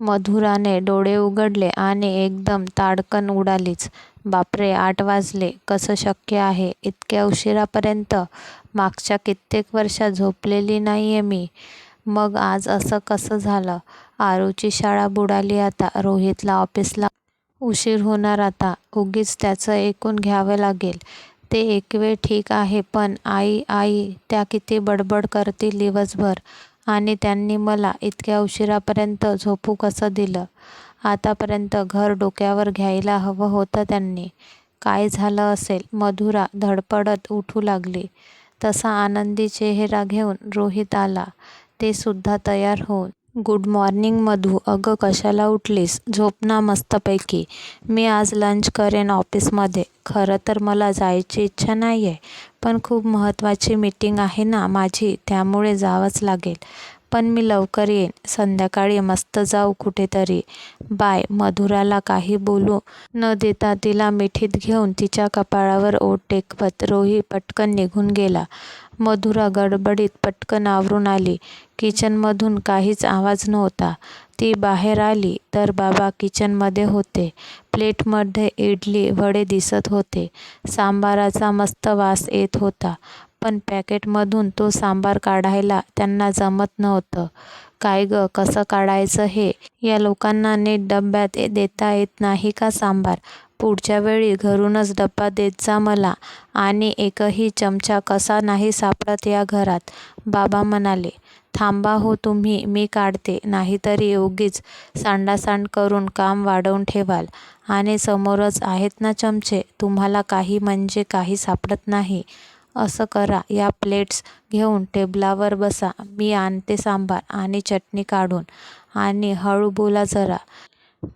मधुराने डोळे उघडले आणि एकदम ताडकन उडालीच. बापरे आठ वाजले. कसं शक्य आहे इतक्या उशिरापर्यंत? मागच्या कित्येक वर्षात झोपलेली नाहीये मी. मग आज असं कसं झालं? आरूची शाळा बुडाली आता. रोहितला ऑफिसला उशीर होणार आता. उगीच त्याचं ऐकून घ्यावं लागेल. ते एकवेळ ठीक आहे पण आई आई त्या किती बडबड करतील दिवसभर आणि त्यांनी मला इतक्या उशिरापर्यंत झोपू कसं दिलं? आतापर्यंत घर डोक्यावर घ्यायला हवं होतं त्यांनी. काय झालं असेल? मधुरा धडपडत उठू लागली. तसा आनंदी चेहरा घेऊन रोहित आला. ते सुद्धा तयार होऊन. Good morning Madhu. अगं कशाला उठलीस? झोप ना मस्तपैकी. मी आज लंच करेन ऑफिसमध्ये. खरं तर मला जायची इच्छा नाही आहे पण खूप महत्त्वाची मीटिंग आहे ना माझी त्यामुळे जावंच लागेल. पण मी लवकर येईन. संध्याकाळी मस्त जाऊ कुठेतरी. बाय. मधुराला काही बोलू न देता तिला मिठीत घेऊन तिच्या कपाळावर ओठ टेकवत रोही पटकन निघून गेला. मधुरा गडबडीत पटकन आवरून आली. किचनमधून काहीच आवाज नव्हता. ती बाहेर आली तर बाबा किचनमध्ये होते. प्लेटमध्ये इडली वडे दिसत होते. सांबाराचा मस्त वास येत होता. पण पॅकेटमधून तो सांबार काढायला त्यांना जमत नव्हतं. काय गं कसं काढायचं हे? या लोकांना नीट डब्यात देता येत नाही का सांबार? पुढच्या वेळी घरूनच डब्बा देत जा मला. आणि एकही चमचा कसा नाही सापडत या घरात. बाबा म्हणाले. थांबा हो तुम्ही मी काढते. नाहीतरी उगीच सांडासांड करून काम वाढवून ठेवाल. आणि समोरच आहेत ना चमचे. तुम्हाला काही म्हणजे काही सापडत नाही. असं करा या प्लेट्स घेऊन टेबलावर बसा. मी आणते सांबार आणि चटणी काढून. आणि हळू बोला जरा.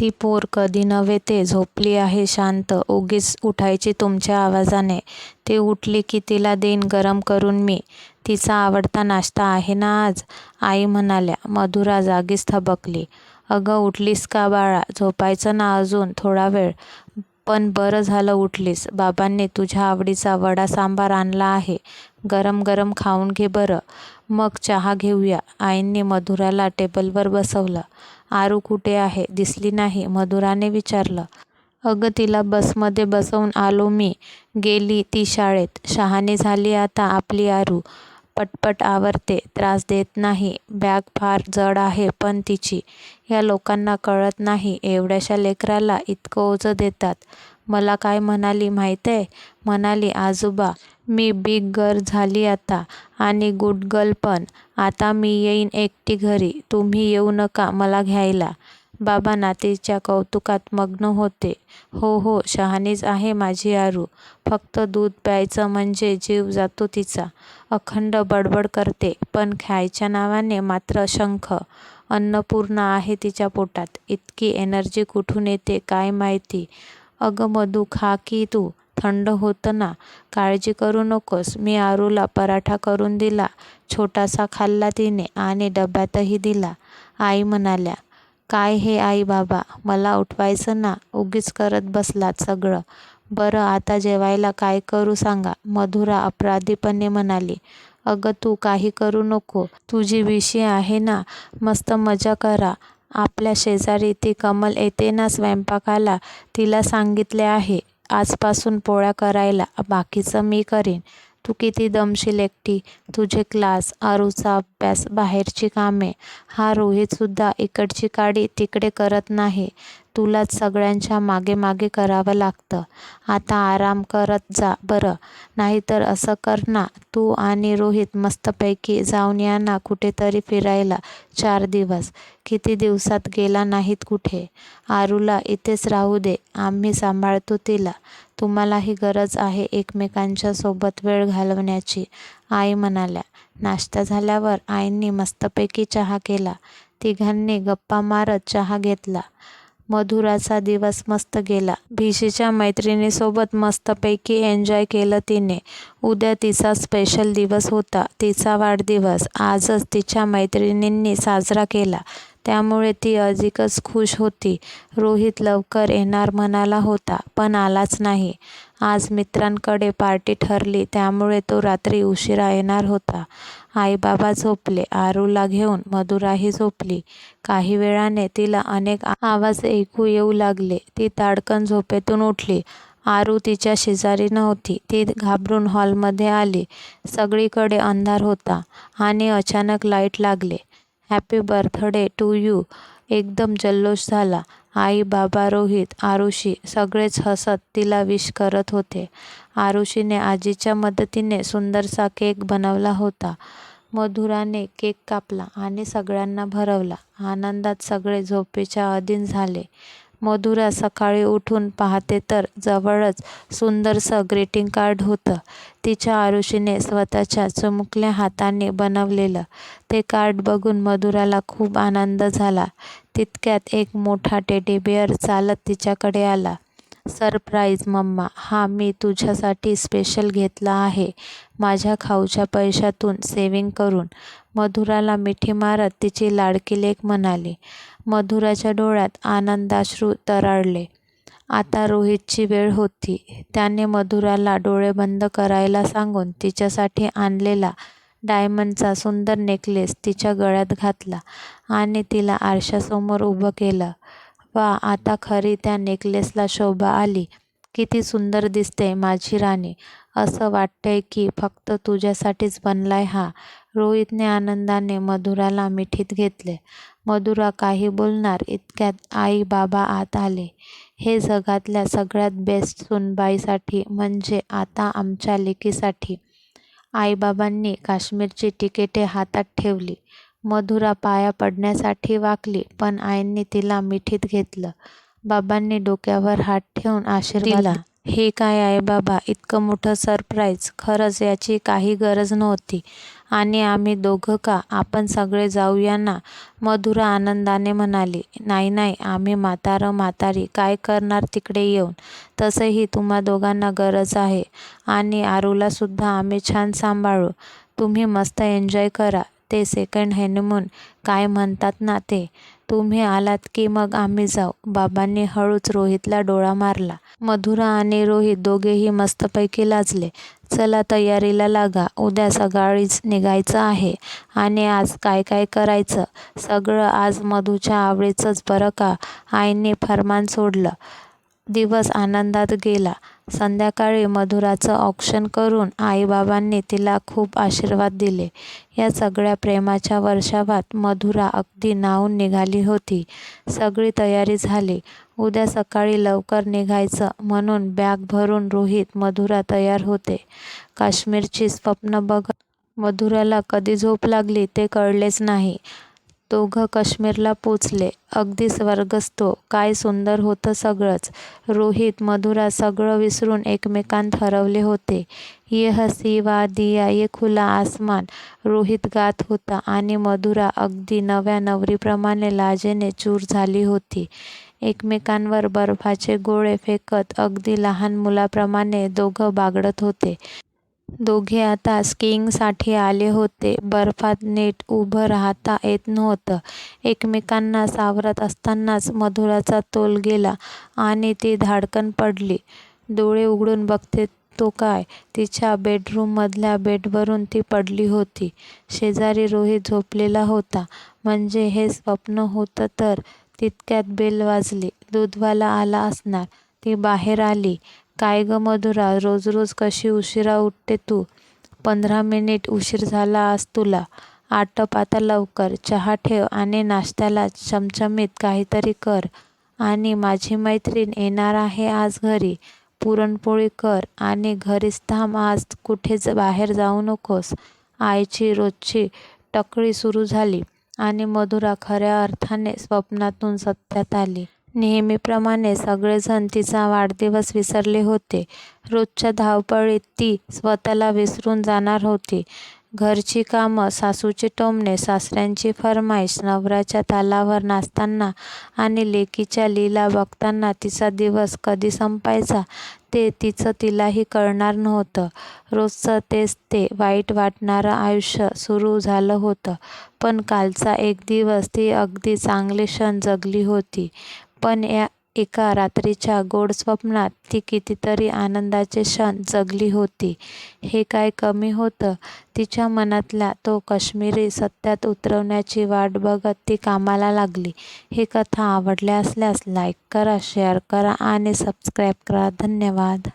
ती पोर कधी नव्हे ते झोपली आहे शांत. उगीच उठायची तुमच्या आवाजाने. ती उठली की तिला देईन गरम करून मी. तिचा आवडता नाश्ता आहे ना आज? आई म्हणाल्या. मधुरा जागीच थबकली. अगं उठलीस का बाळा? झोपायचं ना अजून थोडा वेळ. पण बरं झालं उठलीस. बाबांनी तुझ्या आवडीचा वडा सांबार आणला आहे. गरम गरम खाऊन घे बरं. मग चहा घेऊया. आईंनी मधुराला टेबलवर बसवलं. आरू कुठे आहे? दिसली नाही? मधुराने विचारलं. अगं तिला बसमध्ये बसवून आलो मी. गेली ती शाळेत. शहाणी झाली आता आपली आरू. पटपट आवरते. त्रास देत नाही. बॅग फार जड आहे पण तिची. या लोकांना कळत नाही एवढ्याशा लेकराला इतकं ओझं देतात. मला काय म्हणाली माहितीये? म्हणाली आजोबा मी बिग गर्ल झाली आता. आणि गुड गर्ल पण. आता मी येईन एकटी घरी. तुम्ही येऊ नका मला घ्यायला. बाबा नातीच्या कौतुकात मग्न होते. हो हो शहाणीच आहे माझी आरू. फक्त दूध प्यायचं म्हणजे जीव जातो तिचा. अखंड बडबड करते पण खायच्या नावाने मात्र शंख. अन्नपूर्णा आहे तिच्या पोटात. इतकी एनर्जी कुठून येते काय माहिती. अगं मधू खा की तू. थंड होतं ना. काळजी करू नकोस. मी आरूला पराठा करून दिला. छोटासा खाल्ला तिने आणि डब्यातही दिला. आई म्हणाल्या. काय हे आई बाबा? मला उठवायचं ना. उगीच करत बसलात सगळं. बरं आता जेवायला काय करू सांगा? मधुरा अपराधीपणे म्हणाली. अगं तू काही करू नको. तुझी विशी आहे ना. मस्त मजा करा. आपल्या शेजारी ती कमल येते ना स्वयंपाकाला तिला सांगितले आहे आजपासून पोळ्या करायला. बाकीचं मी करीन. तू किती दमशील एकटी. तुझे क्लास, आरूचा अभ्यास, बाहेरची कामे. हा रोहित सुद्धा इकडची काडी तिकडे करत नाही. तुलाच सगळ्यांच्या मागे मागे करावं लागतं. आता आराम करत जा बरं. नाहीतर असं कर ना तू आणि रोहित मस्तपैकी जाऊन या ना कुठेतरी फिरायला चार दिवस. किती दिवसात गेला नाहीत कुठे. आरूला इथेच राहू दे. आम्ही सांभाळतो तिला. तुम्हालाही गरज आहे एकमेकांच्या सोबत वेळ घालवण्याची. आई म्हणाल्या. नाश्ता झाल्यावर आईंनी मस्तपैकी चहा केला. तिघांनी गप्पा मारत चहा घेतला. मधुराचा दिवस मस्त गेला. भिशीच्या मैत्रिणीसोबत मस्तपैकी एन्जॉय केलं तिने. उद्या तिचा स्पेशल दिवस होता. तिचा वाढदिवस. आजच तिच्या मैत्रिणींनी साजरा केला. त्यामुळे ती अधिकच खुश होती. रोहित लवकर येणार म्हणाला होता, पण आलाच नाही. आज मित्रांकडे पार्टी ठरली त्यामुळे तो रात्री उशिरा येणार होता. आईबाबा झोपले. आरूला घेऊन मधुराही झोपली. काही वेळाने तिला अनेक आवाज ऐकू येऊ लागले. ती ताडकन झोपेतून उठली. आरू तिच्या शेजारी नव्हती. ती घाबरून हॉलमध्ये आली. सगळीकडे अंधार होता आणि अचानक लाइट लागले. हॅपी बर्थडे टू यू एकदम जल्लोष झाला. आई, बाबा, रोहित, आरुषी सगळेच हसत तिला विश करत होते. आरुषीने आजीच्या मदतीने सुंदरसा केक बनवला होता. मधुराने केक कापला आणि सगळ्यांना भरवला. आनंदात सगळे झोपेच्या अधीन झाले. मधुरा सकाळी उठून पाहते तर जवळच सुंदरसं ग्रीटिंग कार्ड होतं. तिच्या आरुषीने स्वतःच्या चुमुकल्या हातांनी बनवलेलं. ते कार्ड बघून मधुराला खूप आनंद झाला. तितक्यात एक मोठा टेडी बेअर चालत तिच्याकडे आला. सरप्राईज मम्मा, हा मी तुझ्यासाठी स्पेशल घेतला आहे माझ्या खाऊच्या पैशातून सेविंग करून, मधुराला मिठी मारत तिची लाडकी लेख म्हणाली. मधुराच्या डोळ्यात आनंदाश्रू तरळले. आता रोहितची वेळ होती. त्याने मधुराला डोळे बंद करायला सांगून तिच्यासाठी आणलेला डायमंडचा सुंदर नेकलेस तिच्या गळ्यात घातला आणि तिला आरशासमोर उभं केलं. वा, आता खरी त्या नेकलेसला शोभा आली. किती सुंदर दिसते माझी राणी. असं वाटतंय की फक्त तुझ्यासाठीच बनलाय हा. रोहितने आनंदाने मधुराला मिठीत घेतले. मधुरा काही बोलणार इतक्यात आई-बाबा आत आले. हे जगातल्या सगळ्यात बेस्ट सुनबाईसाठी म्हणजे आता आमच्या लेकीसाठी. आईबाबांनी काश्मीरची तिकिटे हातात ठेवली. मधुरा पाया पडण्यासाठी वाकली पण आईंनी तिला मिठीत घेतलं. बाबांनी डोक्यावर हात ठेवून आशीर्वाद दिला. हे काय आहे बाबा इतकं मोठं सरप्राईज. खरंच याची काही गरज नव्हती. आणि आम्ही दोघं का? आपण सगळे जाऊया ना? मधुरा आनंदाने म्हणाली. नाही नाही, आम्ही म्हातारं म्हातारी काय करणार तिकडे येऊन. तसंही तुम्हा दोघांना गरज आहे आणि आरूलासुद्धा आम्ही छान सांभाळू. तुम्ही मस्त एन्जॉय करा. ते सेकंड हॅनिमून काय म्हणतात ना ते. तुम्ही आलात की मग आम्ही जाऊ. बाबांनी हळूच रोहितला डोळा मारला. मधुरा आणि रोहित दोघेही मस्तपैकी लाजले. चला तयारीला लागा. उद्या सकाळीच निघायचं आहे. आणि आज काय काय करायचं? सगळं आज मधूच्या आवडीचंच बरं का, आईंनी फर्मान सोडलं. दिवस आनंदात गेला. संध्याकाळी मधुराचं औक्षण करून आईबाबांनी तिला खूप आशीर्वाद दिले. या सगळ्या प्रेमाच्या वर्षावात मधुरा अगदी नाहून निघाली होती. सगळी तयारी झाली. उद्या सकाळी लवकर निघायचं म्हणून बॅग भरून रोहित, मधुरा तयार होते. काश्मीरची स्वप्न बघत मधुराला कधी झोप लागली ते कळलेच नाही. दोघं काश्मीरला पोचले. अगदी स्वर्गस्थ. काय सुंदर होतं सगळंच. रोहित, मधुरा सगळं विसरून एकमेकांत हरवले होते. ये हसी वादियां ये खुला आसमान रोहित गात होता आणि मधुरा अगदी नव्या नवरीप्रमाणे लाजेने चूर झाली होती. एकमेकांवर बर्फाचे गोळे फेकत अगदी लहान मुलाप्रमाणे दोघं बागडत होते. दोघे आता स्कीइंगसाठी आले होते. बर्फात नीट उभं राहता येत नव्हतं. एकमेकांना सावरत असतानाच मधुराचा तोल गेला आणि ती धाडकन पडली. डोळे उघडून बघते तो काय, तिच्या बेडरूममधल्या बेडवरून ती पडली होती. शेजारी रोहित झोपलेला होता. म्हणजे हे स्वप्न होतं तर. तितक्यात बेल वाजली. दूधवाला आला असणार. ती बाहेर आली. काय गं मधुरा, रोज रोज कशी उशिरा उठते तू. पंधरा मिनिट उशीर झाला आज तुला. आटप आता लवकर. चहा ठेव आणि नाश्त्याला चमचमीत काहीतरी कर. आणि माझी मैत्रीण येणार आहे आज घरी. पुरणपोळी कर आणि घरीच थांब आज कुठेच बाहेर जाऊ नकोस. आईची रोजची टकळी सुरू झाली आणि मधुरा खऱ्या अर्थाने स्वप्नातून सत्यात आली. नेहमीप्रमाणे सगळेजण तिचा वाढदिवस विसरले होते. रोजच्या धावपळीत ती स्वतःला विसरून जाणार होती. घरची कामं सासूचे टोमणे सासऱ्यांची फर्माईश नवऱ्याच्या तालावर नाचताना आणि लेकीच्या लीला बघताना तिचा दिवस कधी संपायचा ते तिचं तिलाही कळणार नव्हतं रोजचं तेच ते वाईट वाटणारं आयुष्य सुरू झालं होतं पण कालचा एक दिवस ती अगदी चांगले क्षण जगली होती पण या एका रात्रीच्या गोड स्वप्नात ती कितीतरी आनंदाचे क्षण जगली होती. हे काय कमी होतं? तिच्या मनातल्या तो काश्मिरी सत्यात उतरवण्याची वाट बघत ती कामाला लागली. ही कथा आवडल्या असल्यास लाईक करा शेअर करा आणि सबस्क्राईब करा. धन्यवाद.